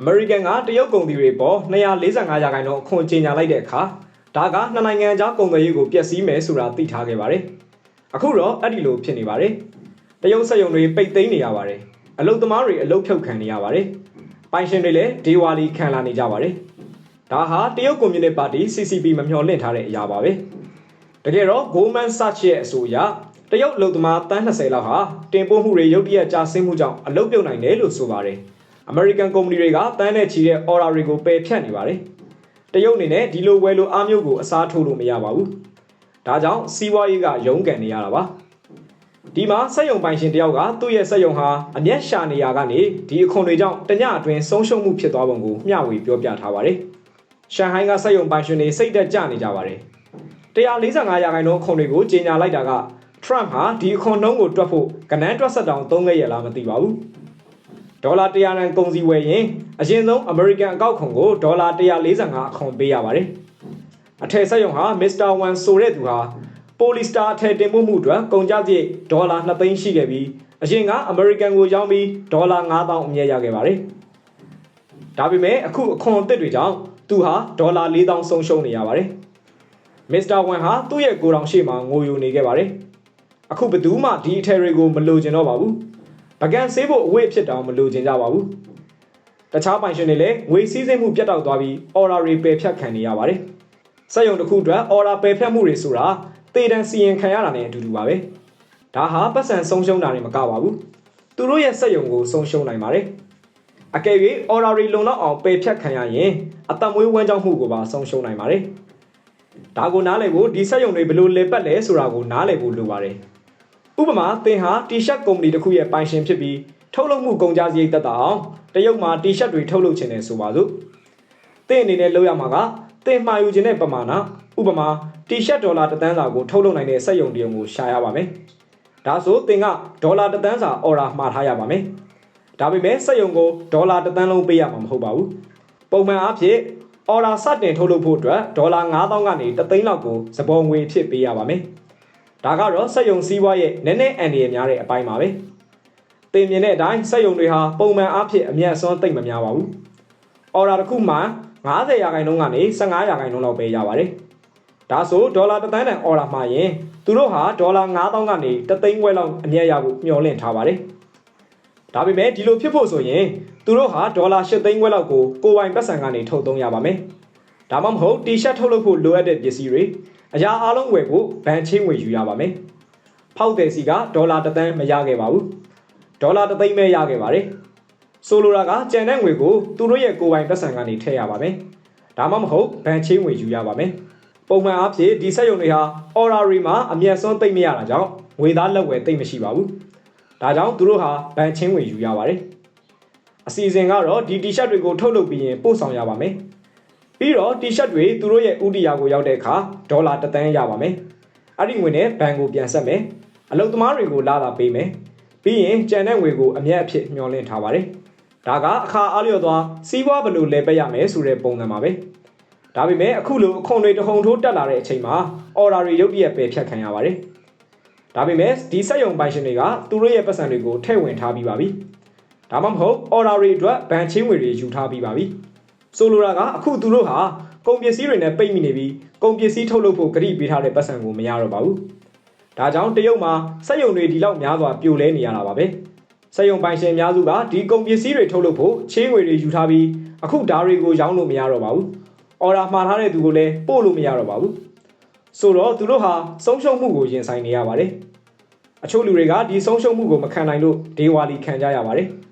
အမေရိကန်ကတရုတ်ကုန်သည်တွေပေါ်245ရာခိုင်နှုန်းအခွန်ကြေညာလိုက်တဲ့အခါဒါကနှစ်နိုင်ငံကြားကုန်သွယ်ရေးကိုပျက်စီးမယ်ဆိုတာသိထားခဲ့ပါတယ်။အခုတော့အဲ့ဒီလိုဖြစ်နေပါတယ်။တရုတ်စက်ရုံတွေပိတ်သိမ်းနေရပါတယ်။အလုပ်သမားတွေအလုပ်ဖြုတ်ခံနေရပါတယ်။ပိုင်ရှင်တွေလည်းဒေဝါလီခံလာနေကြပါတယ်။ဒါဟာတရုတ်ကွန်မြူနတီပါတီ CCP မမျှော်လင့်ထားတဲ့အရာပါပဲ။တကယ်တော့ Goldman Sachs ရဲ့အဆိုအရတရုတ်အလုပ်သမားတန်း20လောက်ဟာတင်ပို့မှုတွေရုတ်တရက်ကျဆင်းမှုကြောင့်အလုပ်ပြုတ်နိုင်တယ်လို့ဆိုပါတယ်။ American ကုမ္ပဏီတွေကတန်းနဲ့ချီတဲ့ order တွေကိုပယ်ဖြတ်နေပါတယ်။တရုတ်အနေနဲ့ဒီလိုဝယ်လိုအားမျိုးကိုအစားထိုးလို့မရပါဘူး။ဒါကြောင့်စီးပွားရေးကရုန်းကန်နေရတာပါ။ဒီမှာစက်ယုံပိုင်ရှင်တယောက်ကသူ့ရဲ့စက်ယုံဟာအမျက်ရှာနေရကနေဒီအခွန်တွေကြောင့်တညအတွင်းဆုံးရှုံးမှုဖြစ်သွားပုံကိုမျှဝေပြောပြထားပါတယ်။ရှန်ဟိုင်းကစက်ယုံပိုင်ရှင်တွေစိတ်သက်ကြနေကြပါတယ်။145ရာခိုင်နှုန်းအခွန်တွေကိုကြေညာလိုက်တာက Trump ဟာဒီအခွန်နှုန်းကိုတွက်ဖို့ကနန်းတွက်ဆက်တောင်သုံးခဲ့ရလားမသိပါဘူး။ ဒေါ်လာ100ရန်ကုန်စီဝယ်ရင်အရင်ဆုံး American အကောက်ခွန်ကိုဒေါ်လာ145အခွန်ပေးရပါတယ်။အထည်ဆက်ယုံဟာ Mr. Wan ဆိုတဲ့သူဟာ Polystar အထည်တင်ပို့မှုအတွက်ကုန်ကျစရိတ်ဒေါ်လာ2သိန်းရှိခဲ့ပြီးအရင်က American ကိုရောင်းပြီးဒေါ်လာ9000အမြတ်ရခဲ့ပါတယ်။ဒါပေမဲ့အခုအခွန်အသစ်တွေကြောင့်သူဟာဒေါ်လာ4000ဆုံးရှုံးနေရပါတယ်။ Mr. Wan ဟာသူ့ရဲ့ကိုယ်တော်ရှေ့မှာငိုယိုနေခဲ့ပါတယ်။အခုဘယ်သူမှဒီအထည်တွေကိုမလိုချင်တော့ပါဘူး။ ပကံဆေးဖို့အဝိတ်ဖြစ်တောင်မလိုချင်ကြပါဘူး။တခြားပိုင်ရှင်တွေလည်းငွေစည်းစိမ်မှုပြတ်တောက်သွားပြီး order တွေပယ်ဖြတ်ခံနေရပါတယ်။စက်ရုံတစ်ခုအတွက် order ပယ်ဖြတ်မှုတွေဆိုတာတေတံစီရင်ခံရတာနဲ့အတူတူပါပဲ။ဒါဟာပတ်စံဆုံးရှုံးတာတွေမကပါဘူး။သူတို့ရဲ့စက်ရုံကိုဆုံးရှုံးနိုင်ပါတယ်။အကယ်၍ order တွေလုံလောက်အောင်ပယ်ဖြတ်ခံရရင်အသက်မွေးဝမ်းကြောင်းမှုကိုပါဆုံးရှုံးနိုင်ပါတယ်။ဒါကိုနားလည်ဖို့ဒီစက်ရုံတွေဘယ်လိုလေပတ်လဲဆိုတာကိုနားလည်ဖို့လိုပါတယ်။ ဥပမာသင်ဟာတီရှပ်ကုမ္ပဏီတစ်ခုရဲ့ပိုင်ရှင်ဖြစ်ပြီးထုတ်လုပ်မှုကုန်ကျစရိတ်တက်တာအောင်တရုတ်မှာတီရှပ်တွေထုတ်လုပ်ခြင်းနဲ့ဆိုပါစို့။သင်အနေနဲ့လုပ်ရမှာကသင်မှာယူခြင်းတဲ့ပမာဏဥပမာတီရှပ်ဒေါ်လာတစ်သန်းစာကိုထုတ်လုပ်နိုင်တဲ့စက်ရုံတရုံကိုရှာရပါမယ်။ဒါဆိုသင်ကဒေါ်လာတစ်သန်းစာအော်ဒါမှာထားရပါမယ်။ဒါပေမဲ့စက်ရုံကိုဒေါ်လာတစ်သန်းလုံးပေးရမှာမဟုတ်ပါဘူး။ပုံမှန်အားဖြင့်အော်ဒါစတင်ထုတ်လုပ်ဖို့အတွက်ဒေါ်လာ9000ကနေ3သိန်းလောက်ကိုစပေါ်ငွေဖြစ်ပေးရပါမယ်။ ဒါကတော့စက်ရုံစည်းဝါးရဲ့နည်းနည်းအန်ဒီရများတဲ့အပိုင်းပါပဲ။တင်မြင်တဲ့အတိုင်းစက်ရုံတွေဟာပုံမှန်အားဖြင့်အမျက်အစွန်းသိမ့်မများပါဘူး။အော်ဒါတစ်ခုမှ90ရာခိုင်နှုန်းကနေ15ရာခိုင်နှုန်းလောက်ပဲရပါတယ်။ဒါဆိုဒေါ်လာတစ်သန်းတန်အော်ဒါမှာရင်သူတို့ဟာဒေါ်လာ9000ကနေ3သိန်းခွဲလောက်အမြတ်ရဖို့မျှော်လင့်ထားပါတယ်။ဒါပေမဲ့ဒီလိုဖြစ်ဖို့ဆိုရင်သူတို့ဟာဒေါ်လာ8သိန်းခွဲလောက်ကိုကိုယ်ပိုင်ပတ်စံကနေထုတ်သုံးရပါမယ်။ဒါမှမဟုတ်တီရှပ်ထုတ်လုပ်ဖို့လိုအပ်တဲ့ပစ္စည်းတွေ အရာအလုံးဝယ်ဖို့ဘဏ်ချင်းငွေယူရပါမယ်။ဖောက်တယ်စီကဒေါ်လာတစ်သန်းမရခဲ့ပါဘူး။ဒေါ်လာတစ်သိန်းပဲရခဲ့ပါတယ်။ဆိုလိုတာကကြံတဲ့ငွေကိုသူတို့ရဲ့ကိုယ်ပိုင်ပတ်စံကနေထည့်ရပါမယ်။ဒါမှမဟုတ်ဘဏ်ချင်းငွေယူရပါမယ်။ပုံမှန်အားဖြင့်ဒီစက်ရုံတွေဟာ order တွေမှာအမျက်စွန်းသိမ့်မရတာကြောင့်ငွေသားလက်ဝယ်သိမ့်မရှိပါဘူး။ဒါကြောင့်သူတို့ဟာဘဏ်ချင်းငွေယူရပါတယ်။အစီအစဉ်ကတော့ဒီ T-shirt တွေကိုထုတ်လုပ်ပြီးရင်ပို့ဆောင်ရပါမယ်။ ပြီးတော့ T-shirt တွေသူတို့ရဲ့ဥတီယာကိုရောက်တဲ့အခါဒေါ်လာတစ်သန်းရပါမယ်။အဲ့ဒီငွေနဲ့ဘဏ်ကိုပြန်ဆက်မယ်။အလုပ်သမားတွေကိုလာတာပေးမယ်။ပြီးရင်ကြံတဲ့ငွေကိုအမျက်အဖြစ်မျှော်လင့်ထားပါတယ်။ဒါကအခါအားလျော်သွားစီးပွားဘယ်လိုလဲပက်ရမယ်ဆိုတဲ့ပုံစံပါပဲ။ဒါပေမဲ့အခုလိုအခွန်တွေတဟုန်ထိုးတက်လာတဲ့အချိန်မှာအော်ဒါတွေရုပ်တရက်ပယ်ဖြတ်ခံရပါတယ်။ဒါပေမဲ့ဒီစက်ရုံပိုင်ရှင်တွေကသူတို့ရဲ့ပတ်စံတွေကိုထည့်ဝင်ထားပြီးပါပြီ။ဒါမှမဟုတ်အော်ဒါတွေအတွက်ဘဏ်ချင်းငွေတွေယူထားပြီးပါပြီ။ ဆိုလိုတာကအခုသူတို့ဟာကုန်ပစ္စည်းတွေနဲ့ပိတ်မိနေပြီးကုန်ပစ္စည်းထုတ်လုပ်ဖို့ကြိပေးထားတဲ့ပတ်စံကိုမရတော့ပါဘူး။ဒါကြောင့်တရုတ်မှာစက်ရုံတွေဒီလောက်များစွာပြိုလဲနေရတာပါပဲ။စက်ရုံပိုင်ရှင်အများစုကဒီကုန်ပစ္စည်းတွေထုတ်လုပ်ဖို့ချင်းငွေတွေယူထားပြီးအခုဓာတ်တွေကိုရောင်းလို့မရတော့ပါဘူး။အော်ဒါမှာထားတဲ့သူကိုလည်းပို့လို့မရတော့ပါဘူး။ဆိုတော့သူတို့ဟာဆုံးရှုံးမှုကိုရင်ဆိုင်နေရပါတယ်။အချို့လူတွေကဒီဆုံးရှုံးမှုကိုမခံနိုင်လို့ဒေဝါလီခံကြရပါတယ်။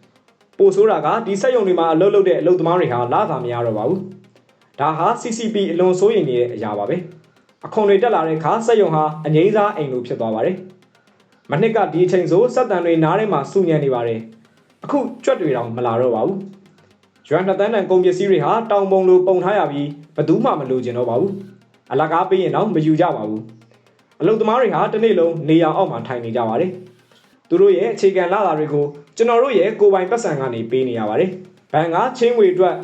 ပို့ဆိုးတာကဒီစက်ရုံတွေမှာအလုပ်လုပ်တဲ့အလုပ်သမားတွေဟာလာသာမရတော့ပါဘူး။ဒါဟာ CCP အလွန်စိုးရိမ်နေတဲ့အရာပါပဲ။အခွန်တွေတက်လာတဲ့အခါစက်ရုံဟာအငိမ့်စားအိမ်လိုဖြစ်သွားပါတယ်။မနှစ်ကဒီအချိန်ဆိုစက်တန်တွေနားထဲမှာစုညံနေပါတယ်။အခုကြွက်တွေတောင်မလာတော့ပါဘူး။ရွမ်နှစ်တန်းတန်ကုန်ပစ္စည်းတွေဟာတောင်ပုံလိုပုံထားရပြီးဘယ်သူမှမလိုချင်တော့ပါဘူး။အလကားပေးရင်တော့မယူကြပါဘူး။အလုပ်သမားတွေဟာတစ်နေ့လုံးနေရောင်အောက်မှာထိုင်နေကြပါတယ်။ သူတို့ရဲ့အခြေခံလာတာတွေကိုကျွန်တော်တို့ရဲ့ကိုယ်ပိုင်ပတ်စံကနေပေးနေရပါတယ်။ဘဏ်ကချင်းဝေအတွက်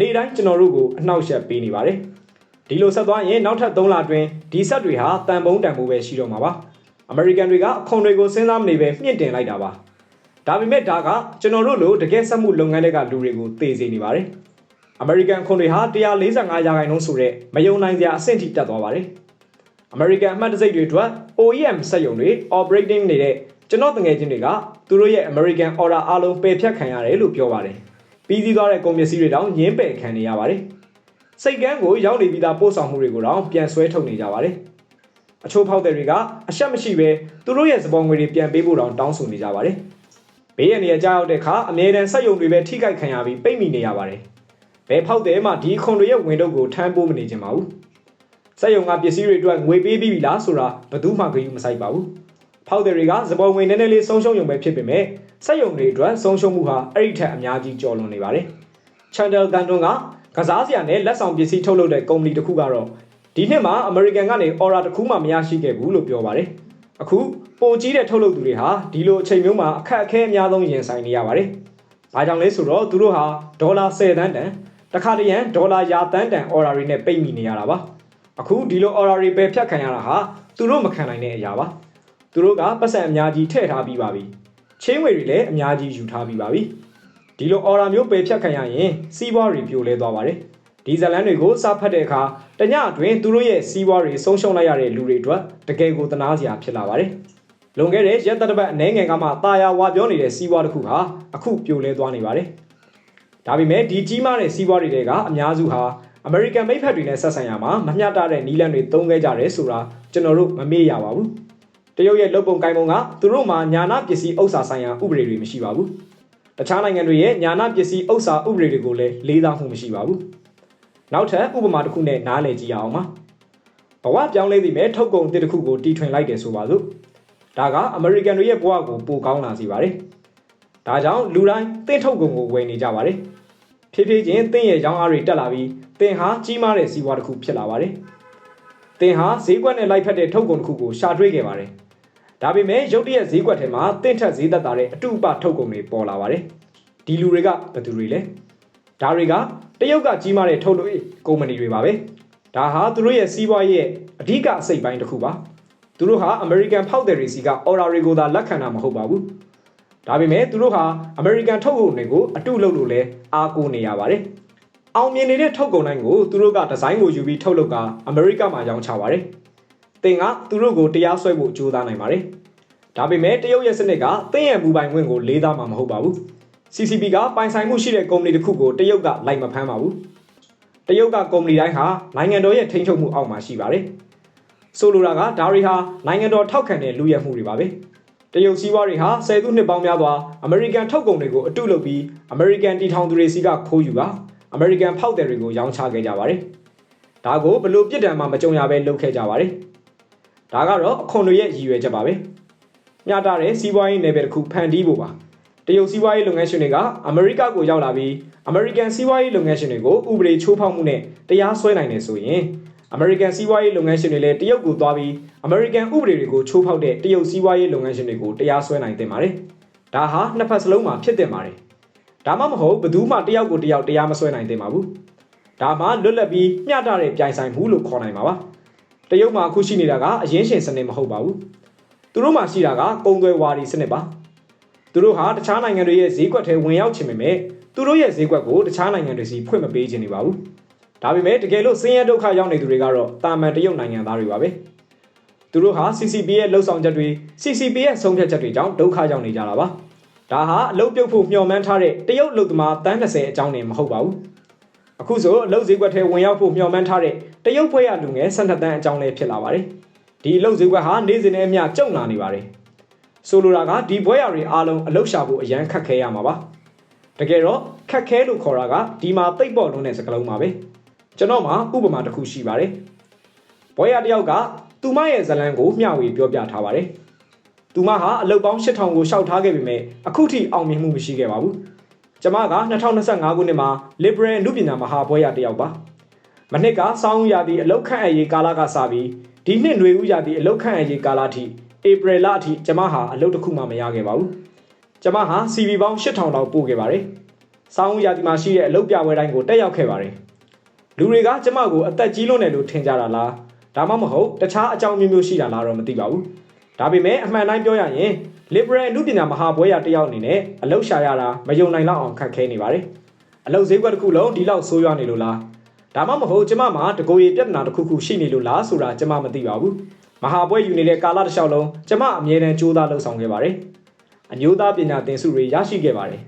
နေ့တိုင်းကျွန်တော်တို့ကိုအနှောက်အယှက်ပေးနေပါတယ်။ဒီလိုဆက်သွားရင်နောက်ထပ်3လအတွင်းဒီဆက်တွေဟာတန်ပုံးတန်ဖိုးပဲရှိတော့မှာပါ။အမေရိကန်တွေကအခွန်တွေကိုစဉ်းစားမနေပဲမြင့်တင်လိုက်တာပါ။ဒါပေမဲ့ဒါကကျွန်တော်တို့လိုတကယ်စက်မှုလုပ်ငန်းတွေကလူတွေကိုသေစေနေပါတယ်အမေရိကန်ခွန်တွေဟာ145ရာခိုင်နှုန်းဆိုတဲ့မယုံနိုင်စရာအဆင့်ထိတက်သွားပါတယ်အမေရိကန်အမှတ်တစိတ်တွေအတွက် OEM စက်ရုံတွေ operating နေတဲ့ ကျွန်တော်တငယ်ချင်းတွေကသူတို့ရဲ့ American order အားလုံးပယ်ဖြတ်ခံရတယ်လို့ပြောပါတယ်ပြီးစီးသွားတဲ့ကုန်ပစ္စည်းတွေတောင်ညင်းပယ်ခံနေရပါတယ်စိတ်ကန်းကိုရောက်နေပြီးသားပို့ဆောင်မှုတွေကိုတောင်ပြန်ဆွဲထုတ်နေကြပါတယ်အချို့ဖောက်တဲ့တွေကအရှက်မရှိပဲသူတို့ရဲ့စပေါ်ငွေတွေပြန်ပေးဖို့တောင်တောင်းဆိုနေကြပါတယ်ဘေးရန်တွေကြားရောက်တဲ့အခါအမြဲတမ်းစက်ရုံတွေပဲထိခိုက်ခံရပြီးပိတ်မိနေရပါတယ်ဘယ်ဖောက်တဲ့မှဒီခွန်တွေရဲ့ဝင်တော့ကိုထမ်းပိုးမနေချင်ပါဘူးစက်ရုံကပစ္စည်းတွေအတွက်ငွေပေးပြီးပြီလားဆိုတာဘယ်သူမှဂရုမစိုက်ပါဘူး ဖောက်တဲ့တွေကစပေါ်ငွေနည်းနည်းလေးဆုံးရှုံးရုံပဲဖြစ်ပေမဲ့စက်ရုံတွေအတွက်ဆုံးရှုံးမှုဟာအဲ့ဒီထက်အများကြီးကျော်လွန်နေပါတယ်ချန်တယ်ကန်တွန်ကကစားစရာနဲ့လက်ဆောင်ပစ္စည်းထုတ်လုပ်တဲ့ကုမ္ပဏီတစ်ခုကတော့ဒီနှစ်မှာအမေရိကန်ကနေအော်ရာတစ်ခုမှမရရှိခဲ့ဘူးလို့ပြောပါတယ်အခုပိုကြီးတဲ့ထုတ်လုပ်သူတွေဟာဒီလိုအချိန်မျိုးမှာအခက်အခဲအများဆုံးရင်ဆိုင်နေရပါတယ်။ဘာကြောင့်လဲဆိုတော့သူတို့ဟာဒေါ်လာ10တန်းတန်တခါတရံဒေါ်လာရာတန်းတန်အော်ရာတွေနဲ့ပိတ်မိနေရတာပါ။အခုဒီလိုအော်ရာတွေပဲဖြတ်ခံရတာဟာသူတို့မခံနိုင်တဲ့အရာပါ။ သူတို့ကပတ်စံအများကြီးထည့်ထားပြီးပါပြီ။ချင်းငွေတွေလည်းအများကြီးယူထားပြီးပါပြီ။ဒီလိုအော်ရာမျိုးပဲဖြတ်ခံရရင်စီးပွားတွေပြိုလဲသွားပါတယ်။ဒီဇလန်တွေကိုစဖတ်တဲ့အခါတညအတွင်းသူတို့ရဲ့စီးပွားတွေဆုံးရှုံးလိုက်ရတဲ့လူတွေအတွက်တကယ်ကိုတနာစရာဖြစ်လာပါတယ်။လွန်ခဲ့တဲ့ရက်သက်တစ်ပတ်အနေငယ်ကမှတာယာဝါပြောနေတဲ့စီးပွားတစ်ခုဟာအခုပြိုလဲသွားနေပါတယ်။ဒါပေမဲ့ဒီကြီးမားတဲ့စီးပွားတွေကအများစုဟာအမေရိကန်မိတ်ဖက်တွေနဲ့ဆက်ဆံရမှာမမျှတတဲ့နီးလန့်တွေသုံးခဲ့ကြတယ်ဆိုတာကျွန်တော်တို့မမေ့ရပါဘူး။ တရုတ်ရဲ့လုပ်ပုံကိုင်ပုံကသူတို့မှာညာနာပစ္စည်းဥစ္စာဆိုင်ရာဥပဒေတွေမရှိပါဘူး။တခြားနိုင်ငံတွေရဲ့ညာနာပစ္စည်းဥစ္စာဥပဒေတွေကိုလည်းလေးစားမှုမရှိပါဘူး။နောက်ထပ်ဥပမာတစ်ခုနဲ့နားလည်ကြည့်ရအောင်ပါ။ဘဝပြောင်းလဲသည်မဲ့ထုတ်ကုန်တစ်ခုကိုတီထွင်လိုက်တယ်ဆိုပါစို့။ဒါကအမေရိကန်တွေရဲ့ဘဝကိုပိုကောင်းလာစေပါတယ်။ဒါကြောင့်လူတိုင်းသင့်ထုတ်ကုန်ကိုဝယ်နေကြပါတယ်။ဖြည်းဖြည်းချင်းသင့်ရဲ့ရောင်းအားတွေတက်လာပြီးသင်ဟာကြီးမားတဲ့စီးပွားတစ်ခုဖြစ်လာပါတယ်။သင်ဟာဈေးကွက်နဲ့လိုက်ဖက်တဲ့ထုတ်ကုန်တစ်ခုကိုရှာတွေ့ခဲ့ပါတယ်။ ဒါပေမဲ့ရုတ်တရက်ဈေးကွက်ထဲမှာသင့်ထက်ဈေးသက်သာတဲ့အတုပထုတ်ကုန်တွေပေါ်လာပါတယ်။ဒီလူတွေကဘယ်သူတွေလဲ။ဒါတွေကတရုတ်ကကြီးမားတဲ့ထုတ်လုပ်ရေးကုမ္ပဏီတွေပါပဲ။ဒါဟာသူတို့ရဲ့စီးပွားရေးရဲ့အဓိကအစိတ်ပိုင်းတစ်ခုပါ။သူတို့ဟာ American ဖောက်တယ်တွေစီက order တွေကိုသာလက်ခံတာမဟုတ်ပါဘူး။ဒါပေမဲ့သူတို့ဟာ American ထုတ်ကုန်တွေကိုအတုလုပ်လို့လဲအားကိုးနေရပါတယ်။အောင်မြင်နေတဲ့ထုတ်ကုန်တိုင်းကိုသူတို့ကဒီဇိုင်းကိုယူပြီးထုတ်လုပ်ကအမေရိကမှာရောင်းချပါတယ်။ တင်ကသူတို့ကိုတရားစွဲဖို့ကြိုးစားနိုင်ပါတယ်။ဒါပေမဲ့တရုတ်ရဲ့စနစ်ကတင်းရဲ့မူပိုင်ခွင့်ကိုလေးစားမှာမဟုတ်ပါဘူး။ CCP ကပိုင်ဆိုင်မှုရှိတဲ့ကုမ္ပဏီတစ်ခုကိုတရုတ်ကလိုက်မဖမ်းပါဘူး။တရုတ်ကကုမ္ပဏီတိုင်းဟာနိုင်ငံတော်ရဲ့ထိန်းချုပ်မှုအောက်မှာရှိပါတယ်။ဆိုလိုတာကဒါတွေဟာနိုင်ငံတော်ထောက်ခံတဲ့လူရဲမှုတွေပါပဲ။တရုတ်စည်းဝါးတွေဟာဆယ်စုနှစ်ပေါင်းများစွာအမေရိကန်ထုတ်ကုန်တွေကိုအတုလုပ်ပြီးအမေရိကန်တီထောင်သူတွေစီကခိုးယူတာအမေရိကန်ဖောက်တယ်တွေကိုရောင်းချခဲ့ကြပါတယ်။ဒါကိုဘလို့ပြစ်ဒဏ်မှမကြုံရဘဲလုပ်ခဲ့ကြပါတယ်။ ဒါကတော့အခွန်တွေရဲ့ရည်ရွယ်ချက်ပါပဲ။မျှတတဲ့စီးပွားရေးနယ်ပယ်တစ်ခုဖန်တီးဖို့ပါ။တရုတ်စီးပွားရေးလုပ်ငန်းရှင်တွေကအမေရိကကိုရောက်လာပြီးအမေရိကန်စီးပွားရေးလုပ်ငန်းရှင်တွေကိုဥပဒေချိုးဖောက်မှုနဲ့တရားစွဲနိုင်တယ်ဆိုရင်အမေရိကန်စီးပွားရေးလုပ်ငန်းရှင်တွေလည်းတရုတ်ကိုသွားပြီးအမေရိကန်ဥပဒေတွေကိုချိုးဖောက်တဲ့တရုတ်စီးပွားရေးလုပ်ငန်းရှင်တွေကိုတရားစွဲနိုင်တင်ပါတယ်။ဒါဟာနှစ်ဖက်စလုံးမှာဖြစ်တင်ပါတယ်။ဒါမှမဟုတ်ဘယ်သူမှတယောက်ကိုတယောက်တရားမစွဲနိုင်တင်ပါဘူး။ဒါမှလွတ်လပ်ပြီးမျှတတဲ့ပြိုင်ဆိုင်မှုလို့ခေါ်နိုင်ပါပါ။ တရုတ်မှာအခုရှိနေတာကအရင်းရှင်စနစ်မဟုတ်ပါဘူး။သူတို့မှာရှိတာကကုံသွဲဝါဒီစနစ်ပါ။သူတို့ဟာတခြားနိုင်ငံတွေရဲ့ဈေးကွက်ထဲဝင်ရောက်ချင်ပေမဲ့သူတို့ရဲ့ဈေးကွက်ကိုတခြားနိုင်ငံတွေစီဖွင့်မပေးချင်နေပါဘူး။ဒါပေမဲ့တကယ်လို့ဆင်းရဲဒုက္ခရောက်နေသူတွေကတော့တာမန်တရုတ်နိုင်ငံသားတွေပါပဲ။သူတို့ဟာ CCP ရဲ့လှုပ်ဆောင်ချက်တွေ CCP ရဲ့ဆုံးဖြတ်ချက်တွေကြောင့်ဒုက္ခရောက်နေကြတာပါ။ဒါဟာအလုတ်ပြုတ်ဖို့မျှော်မှန်းထားတဲ့တရုတ်လူသမားတန်း30အကြောင်းနဲ့မဟုတ်ပါဘူး။အခုဆိုအလုတ်ဈေးကွက်ထဲဝင်ရောက်ဖို့မျှော်မှန်းထားတဲ့ တရုတ်ဖွဲ့ရလူငယ်12တန်းအကြောင်းလည်းဖြစ်လာပါတယ်။ဒီအလုတ်ဈေးကွက်ဟာနေ့စဉ်နဲ့အမျှကျုံလာနေပါတယ်။ဆိုလိုတာကဒီဘွဲရတွေအားလုံးအလုတ်ရှာဖို့အရန်ခက်ခဲရမှာပါ။တကယ်တော့ခက်ခဲလို့ခေါ်တာကဒီမှာတိတ်ပေါ်လုံးတဲ့စကားလုံးပါပဲ။ကျွန်တော်မှာဥပမာတစ်ခုရှိပါတယ်။ဘွဲရတယောက်ကသူမရဲ့ဇလန်းကိုမျှဝေပြောပြထားပါတယ်။သူမဟာအလုတ်ပေါင်း8000ကိုရှောက်ထားခဲ့ပေမဲ့အခုထိအောင်မြင်မှုမရှိခဲ့ပါဘူး။ကျမက2025ခုနှစ်မှာ Liberal လူပညာမဟာဘွဲရတယောက်ပါ။ မနှစ်ကစောင်းရာသီအလုတ်ခန့်အရေးကာလကစပြီးဒီနှစ်ຫນွေဦးရာသီအလုတ်ခန့်အရေးကာလထိဧပြီလအထိကျမဟာအလုတ်တစ်ခုမှမရခဲ့ပါဘူး။ကျမဟာ CV ပေါင်း8000လောက်ပို့ခဲ့ပါတယ်။စောင်းရာသီမှာရှိတဲ့အလုတ်ပြပွဲတိုင်းကိုတက်ရောက်ခဲ့ပါတယ်။လူတွေကကျမကိုအသက်ကြီးလွန်းတယ်လို့ထင်ကြတာလား။ဒါမှမဟုတ်တခြားအကြောင်းမျိုးမျိုးရှိတာလားတော့မသိပါဘူး။ဒါပေမဲ့အမှန်တိုင်းပြောရရင် liberal အမှုပညာမဟာဘွဲရတစ်ယောက်အနေနဲ့အလောက်ရှာရတာမယုံနိုင်လောက်အောင်ခက်ခဲနေပါတယ်အလောက်ဈေးကွက်တစ်ခုလုံးဒီလောက်ဆိုးရွားနေလို့လား ဒါမှမဟုတ်ကျမမှာတကိုယ်ရည်ပြဿနာတစ်ခုခုရှိနေလို့လားဆိုတာကျမမသိပါဘူးမဟာဘွဲယူနေတဲ့ကာလတစ်လျှောက်လုံးကျမအမြဲတမ်းကြိုးစားလှုပ်ဆောင်ခဲ့ပါတယ်အမျိုးသားပညာသင်ဆုတွေရရှိခဲ့ပါတယ်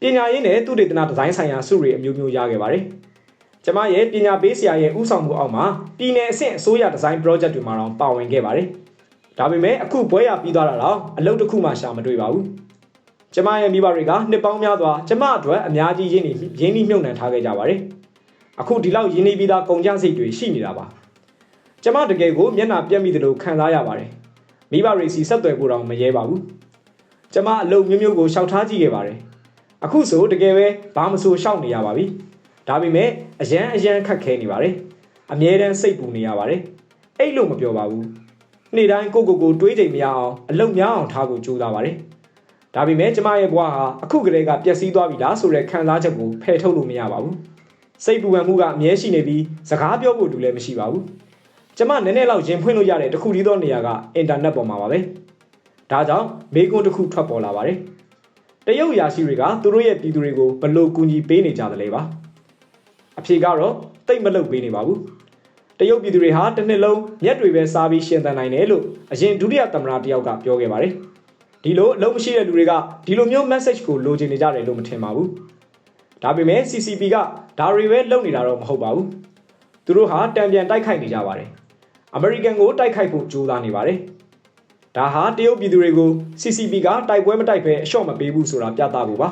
ပညာရေးနဲ့သုတေသနဒီဇိုင်းဆိုင်ရာဆုတွေအမျိုးမျိုးရခဲ့ပါတယ်ကျမရဲ့ပညာပေးဆရာရဲ့ဥဆောင်မှုအောက်မှာပြည်내အဆင့်အစိုးရဒီဇိုင်း project တွေမှာတော့ပါဝင်ခဲ့ပါတယ်ဒါပေမဲ့အခုဘွဲရပြီးသွားတာတော့အလုပ်တစ်ခုမှရှာမတွေ့ပါဘူးကျမရဲ့မိဘတွေကနှစ်ပေါင်းများစွာကျမအတွက်အများကြီးရင်းနှီးရင်းနှီးမြှုပ်နှံထားခဲ့ကြပါတယ် အခုဒီလောက်ရင်းနှီးပြီးသားကုန်ကျစရိတ်တွေရှိနေတာပါကျမတကယ်ကိုမျက်နှာပြက်မိတယ်လို့ခံစားရပါတယ်မိဘတွေစီဆက်သွယ်ဖို့တော့မရဲပါဘူးကျမအလုပ်မျိုးမျိုးကိုရှောက်ထားကြည့်ခဲ့ပါတယ်အခုဆိုတကယ်ပဲဘာမဆိုရှောက်နေရပါပြီဒါပေမဲ့အရန်အရန်ခက်ခဲနေပါတယ်အမြဲတမ်းစိတ်ပူနေရပါတယ်အဲ့လို့မပြောပါဘူးနေ့တိုင်းကိုကိုကိုတွေးချိန်မရအောင်အလုပ်များအောင်ထားဖို့ကြိုးစားပါတယ်ဒါပေမဲ့ကျမရဲ့ဘဝဟာအခုကလေးကပျက်စီးသွားပြီလားဆိုတဲ့ခံစားချက်ကိုဖယ်ထုတ်လို့မရပါဘူး စိတ်ပူပန်မှုကအမြဲရှိနေပြီးစကားပြောဖို့တူလည်းမရှိပါဘူးကျမနည်းနည်းလောက်ရင်ဖွင့်လို့ရတဲ့တခုတည်းသောနေရာကအင်တာနက်ပေါ်မှာပါပဲဒါကြောင့်မေကွန်းတစ်ခုထွက်ပေါ်လာပါတယ်တရုတ်ရာရှိတွေကသူတို့ရဲ့ပြည်သူတွေကိုဘလို့ကူညီပေးနေကြသလဲပါအဖြေကတော့တိတ်မလုတ်ပေးနေပါဘူးတရုတ်ပြည်သူတွေဟာတစ်နှစ်လုံးမျက်တွေပဲစားပြီးရှင်သန်နိုင်တယ်လို့အရင်ဒုတိယသမ္မတတယောက်ကပြောခဲ့ပါတယ်ဒီလိုအလုံးမရှိတဲ့လူတွေကဒီလိုမျိုး message ကိုလိုချင်နေကြတယ်လို့မထင်ပါဘူး ဒါပေမဲ့ CCP ကဒါတွေပဲလုပ်နေတာတော့မဟုတ်ပါဘူးသူတို့ဟာတံပြန်တိုက်ခိုက်နေကြပါတယ်အမေရိကန်ကိုတိုက်ခိုက်ဖို့ကြိုးစားနေပါတယ်ဒါဟာတရုတ်ပြည်သူတွေကို CCP ကတိုက်ပွဲမတိုက်ဘဲအလျှော့မပေးဘူးဆိုတာပြသဖို့ပါ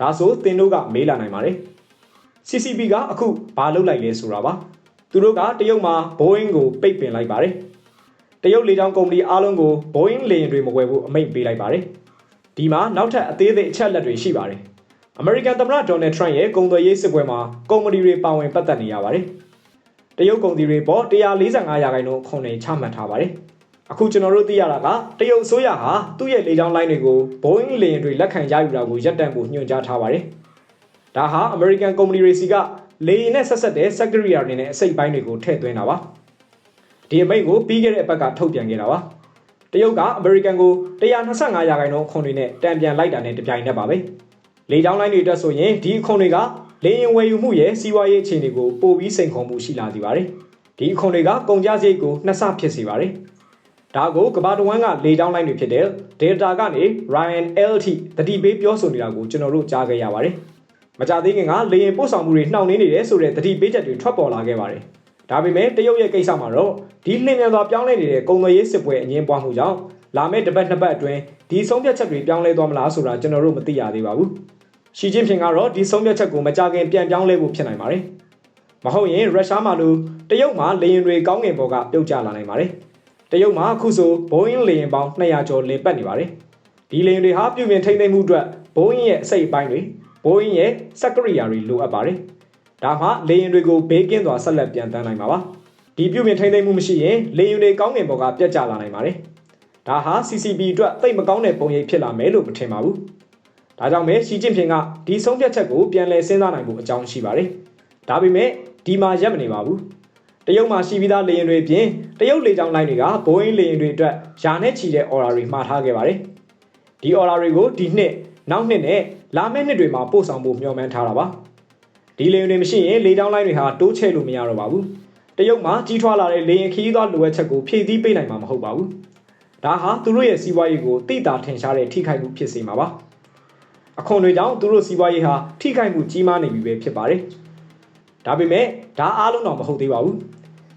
ဒါဆိုသင်တို့ကမေးလာနိုင်ပါတယ် CCP ကအခုဘာလုပ်လိုက်လဲဆိုတာပါသူတို့ကတရုတ်မှာ Boeing ကိုပိတ်ပင်လိုက်ပါတယ်တရုတ်လေကြောင်းကုမ္ပဏီအားလုံးကို Boeing လေယာဉ်တွေမဝယ်ဖို့အမိန့်ပေးလိုက်ပါတယ်ဒီမှာနောက်ထပ်အသေးသေးအချက်လက်တွေရှိပါတယ် အမေရိကန်သမ္မတဒေါ်နယ်ထရန့်ရဲ့ကုန်သွယ်ရေးစစ်ပွဲမှာကုမ္ပဏီတွေပါဝင်ပတ်သက်နေရပါတယ်တရုတ်ကုန်သည်တွေပေါ်145ရာခိုင်နှုန်းခွန်နေချမှတ်ထားပါတယ်အခုကျွန်တော်တို့သိရတာကတရုတ်အစိုးရဟာသူ့ရဲ့လေကြောင်းလိုင်းတွေကို Boeing လေယာဉ်တွေလက်ခံရယူတာကိုရပ်တန့်ဖို့ညွှန်ကြားထားပါတယ်ဒါဟာ American ကုမ္ပဏီတွေစီကလေယာဉ်နဲ့ဆက်ဆက်တဲ့ secretary တွေနဲ့အစိတ်ပိုင်းတွေကိုထည့်သွင်းတာပါဒီအမိန့်ကိုပြီးခဲ့တဲ့အပတ်ကထုတ်ပြန်ခဲ့တာပါတရုတ်ကအမေရိကန်ကို125ရာခိုင်နှုန်းအခွန်တွေနဲ့တံပြန်လိုက်တာနဲ့တပြိုင်နက်ပါပဲ လေကြောင်းလိုင်းတွေတက်ဆိုရင်ဒီအခွန်တွေကလေယာဉ်ဝယ်ယူမှုရဲ့စီးပွားရေးအခြေအနေကိုပိုပြီးစိန်ခေါ်မှုရှိလာစေပါတယ်ဒီအခွန်တွေကကုန်ကျစရိတ်ကိုနှစ်ဆဖြစ်စေပါတယ်ဒါကိုကမ္ဘာတဝန်းကလေကြောင်းလိုင်းတွေဖြစ်တဲ့ Delta ကနေ Ryan LT တတိပေးပြောဆိုနေတာကိုကျွန်တော်တို့ကြားခဲ့ရပါတယ်။မကြသေးခင်ကလေရင်ပို့ဆောင်မှုတွေနှောင့်နှေးနေတယ်ဆိုတဲ့တတိပေးချက်တွေထွက်ပေါ်လာခဲ့ပါတယ်။ဒါပေမဲ့တရုတ်ရဲ့ကိစ္စမှာတော့ဒီလျင်မြန်စွာပြောင်းလဲနေတဲ့ကုန်သွယ်ရေးစစ်ပွဲအငင်းပွားမှုကြောင့်လာမယ့်တစ်ပတ်နှစ်ပတ်အတွင်းဒီဆုံးဖြတ်ချက်တွေပြောင်းလဲသွားမလားဆိုတာကျွန်တော်တို့မသိရသေးပါဘူး။ ရှီကျင်းဖင်ကတော့ဒီဆုံးဖြတ်ချက်ကိုမကြခင်ပြန်ပြောင်းလဲဖို့ဖြစ်နိုင်ပါတယ်။မဟုတ်ရင်ရုရှားမှာလိုတရုတ်မှာလေရင်တွေကောင်းငင်ပေါ်ကပြုတ်ကျလာနိုင်ပါတယ်။တရုတ်မှာအခုဆို Boeing လေယာဉ်ပေါင်း200ကျော်လည်ပတ်နေပါတယ်။ဒီလေယာဉ်တွေဟာပြုပြင်ထိန်းသိမ်းမှုအတွက် Boeing ရဲ့အစိတ်အပိုင်းတွေ Boeing ရဲ့စက်ကရိယာတွေလိုအပ်ပါတယ်။ဒါမှလေယာဉ်တွေကိုဘေးကင်းစွာဆက်လက်ပြန်တန်းနိုင်မှာပါ။ဒီပြုပြင်ထိန်းသိမ်းမှုမရှိရင်လေယာဉ်တွေကောင်းကင်ပေါ်ကပြတ်ကျလာနိုင်ပါတယ်။ဒါဟာ CCP အတွက်သိပ်မကောင်းတဲ့ပုံရိပ်ဖြစ်လာမယ်လို့မထင်ပါဘူး။ ဒါကြောင့်ပဲရှီကျင့်ဖင်ကဒီဆုံးဖြတ်ချက်ကိုပြန်လည်စဉ်းစားနိုင်ဖို့အကြောင်းရှိပါတယ်။ဒါပေမဲ့ဒီမှာရပ်မနေပါဘူး။တရုတ်မှာရှိပြီးသားလေယာဉ်တွေပြင်တရုတ်လေကြောင်းလိုင်းတွေကဘိုးအင်းလေယာဉ်တွေအတွက်ယာနဲ့ချီတဲ့ order တွေမှာထားခဲ့ပါတယ်။ဒီ order တွေကိုဒီနှစ်နောက်နှစ်နဲ့လာမယ့်နှစ်တွေမှာပို့ဆောင်ဖို့မျှော်မှန်းထားတာပါ။ဒီလေယာဉ်တွေမရှိရင်လေကြောင်းလိုင်းတွေဟာတိုးချဲ့လို့မရတော့ပါဘူး။တရုတ်မှာကြီးထွားလာတဲ့လေယာဉ်ခရီးသွားလိုအပ်ချက်ကိုဖြည့်ဆည်းပေးနိုင်မှာမဟုတ်ပါဘူး။ဒါဟာသူတို့ရဲ့စီးပွားရေးကိုတိတာထင်ရှားတဲ့ထိခိုက်မှုဖြစ်စေမှာပါ။ အခွန်တွေကြောင့်သူတို့စီးပွားရေးဟာထိခိုက်မှုကြီးမားနေပြီပဲဖြစ်ပါတယ်။ဒါပေမဲ့ဒါအားလုံးတော့မဟုတ်သေးပါဘူး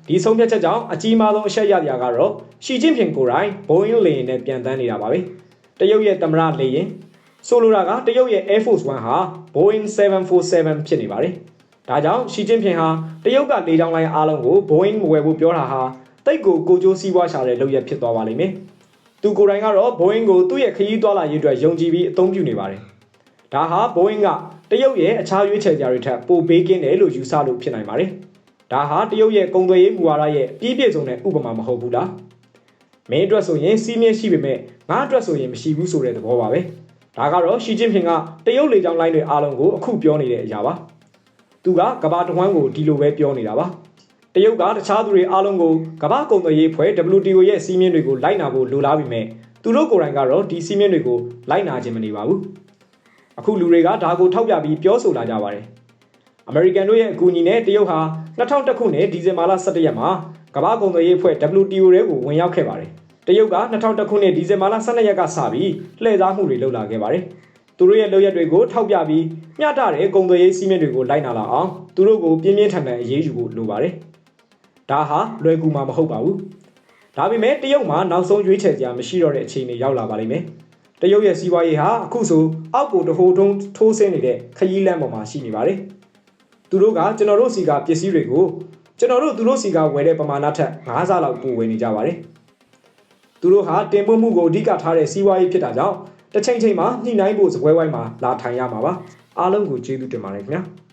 ဒီဆုံးဖြတ်ချက်ကြောင့်အကြီးမားဆုံးအချက်ရတရားကတော့ရှီကျင်းဖင်ကိုယ်တိုင်ဘိုးအင်းလေယာဉ်နဲ့ပြန်တန်းနေတာပါပဲတရုတ်ရဲ့သမရလေယာဉ်ဆိုလိုတာကတရုတ်ရဲ့ Air Force One ဟာ Boeing 747ဖြစ်နေပါတယ်ဒါကြောင့်ရှီကျင်းဖင်ဟာတရုတ်ကလေကြောင်းလိုင်းအားလုံးကို Boeing မဝယ်ဖို့ပြောတာဟာတိတ်ကိုကိုကျိုးစည်းပွားရှာတဲ့လုပ်ရဖြစ်သွားပါလိမ့်မယ်သူကိုယ်တိုင်ကတော့ Boeing ကိုသူ့ရဲ့ခရီးသွားလာရေးအတွက်ယုံကြည်ပြီးအသုံးပြုနေပါတယ် ဒါဟာ Boeing ကတရုတ်ရဲ့အခြားရွေးချယ်ကြတွေထက်ပိုပေးကင်းတယ်လို့ယူဆလို့ဖြစ်နိုင်ပါတယ်။ဒါဟာတရုတ်ရဲ့ကုန်သွယ်ရေးမူဝါဒရဲ့ပြည့်ပြည့်စုံတဲ့ဥပမာမဟုတ်ဘူးလား။မင်းအတွက်ဆိုရင်စီးမြင့်ရှိပေမဲ့ငါအတွက်ဆိုရင်မရှိဘူးဆိုတဲ့သဘောပါပဲ။ဒါကတော့ရှီကျင်းဖင်ကတရုတ်လေကြောင်းလိုင်းတွေအားလုံးကိုအခုပြောနေတဲ့အရာပါ။သူကကဘာတဝမ်းကိုဒီလိုပဲပြောနေတာပါ။တရုတ်ကတခြားသူတွေအားလုံးကိုကမ္ဘာကုန်သွယ်ရေးဖွဲ့ WTO ရဲ့စီးမြင့်တွေကိုလိုက်နာဖို့လိုလားပြီးမြဲသူတို့ကိုယ်တိုင်ကတော့ဒီစီးမင်းတွေကိုလိုက်နာခြင်းမနေပါဘူး အခုလူတွေကဒါကိုထောက်ပြပြီးပြောဆိုလာကြပါတယ်အမေရိကန်တို့ရဲ့အကူအညီနဲ့တရုတ်ဟာ2001ခုနှစ်ဒီဇင်ဘာလ17ရက်မှာကမ္ဘာကုန်သွယ်ရေးအဖွဲ့ WTO ရဲကိုဝင်ရောက်ခဲ့ပါတယ်တရုတ်က2001ခုနှစ်ဒီဇင်ဘာလ12ရက်ကစပြီးလှည့်စားမှုတွေလုပ်လာခဲ့ပါတယ်သူတို့ရဲ့လုပ်ရက်တွေကိုထောက်ပြပြီးမျှတတဲ့ကုန်သွယ်ရေးစီးမင်းတွေကိုလိုက်နာလာအောင်သူတို့ကိုပြင်းပြင်းထန်ထန်အရေးယူဖို့လိုပါတယ်ဒါဟာလွယ်ကူမှာမဟုတ်ပါဘူးဒါပေမဲ့တရုတ်မှာနောက်ဆုံးရွေးချယ်စရာမရှိတော့တဲ့အခြေအနေရောက်လာပါလိမ့်မယ်။ တရုတ်ရဲ့စီးပွားရေးဟာအခုဆိုအောက်ကိုတဟိုတုံးထိုးဆင်းနေတဲ့ခရီးလမ်းပေါ်မှာရှိနေပါတယ်။သူတို့ကကျွန်တော်တို့စီကပစ္စည်းတွေကိုကျွန်တော်တို့သူတို့စီကဝယ်တဲ့ပမာဏထက်9ဆလောက်ပိုဝယ်နေကြပါတယ်။သူတို့ဟာတင်ပို့မှုကိုအဓိကထားတဲ့စီးပွားရေးဖြစ်တာကြောင့်တစ်ချိန်ချိန်မှာညှိနှိုင်းဖို့စပွဲဝိုင်းမှာလာထိုင်ရမှာပါ။အားလုံးကိုကျေးဇူးတင်ပါတယ်ခင်ဗျာ။